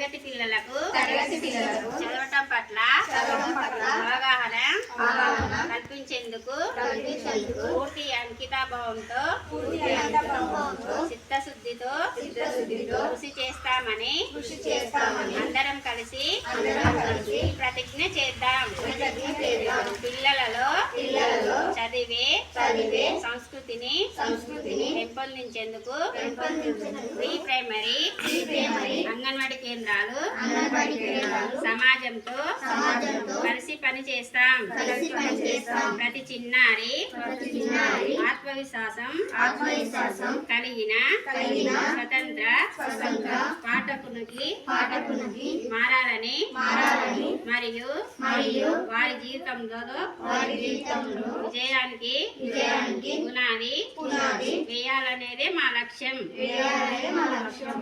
తరగతి పిల్లలకు తరగతి పిల్లలకు చదవటం పట్ల చదవడం పట్ల అవగాహన అవగాహన కల్పించేందుకు కల్పించేందుకు పూర్తి అంకితాభావంతో పూర్తి అంకితభావంతో చిత్తశుద్ధితో చిత్తశుద్ధితో కృషి చేస్తామని కృషి చేస్తామని అందరం కలిసి అందరం కలిసి ప్రతిజ్ఞ చేద్దాం ప్రతిజ్ఞ చేద్దాం. పిల్లలలో పిల్లలలో చదివే చదివే సంస్కృతిని సంస్కృతిని పెంపొందించేందుకు పెంపొందించేందుకు pre primary pre primary anganwadi కేంద్రాలు సమాజంతో కలిసి పని చేస్తాం. ప్రతి చిన్నారి ఆత్మవిశ్వాసం ఆత్మవిశ్వాసం కలిగిన స్వతంత్ర పాఠకునికి పాఠకునికి మారాలని మరియు మరియు వారి జీవితంలో విజయానికి విజయానికి పునాది పునాది వేయాలనేదే మా లక్ష్యం. వేయాలనేదే మా లక్ష్యం.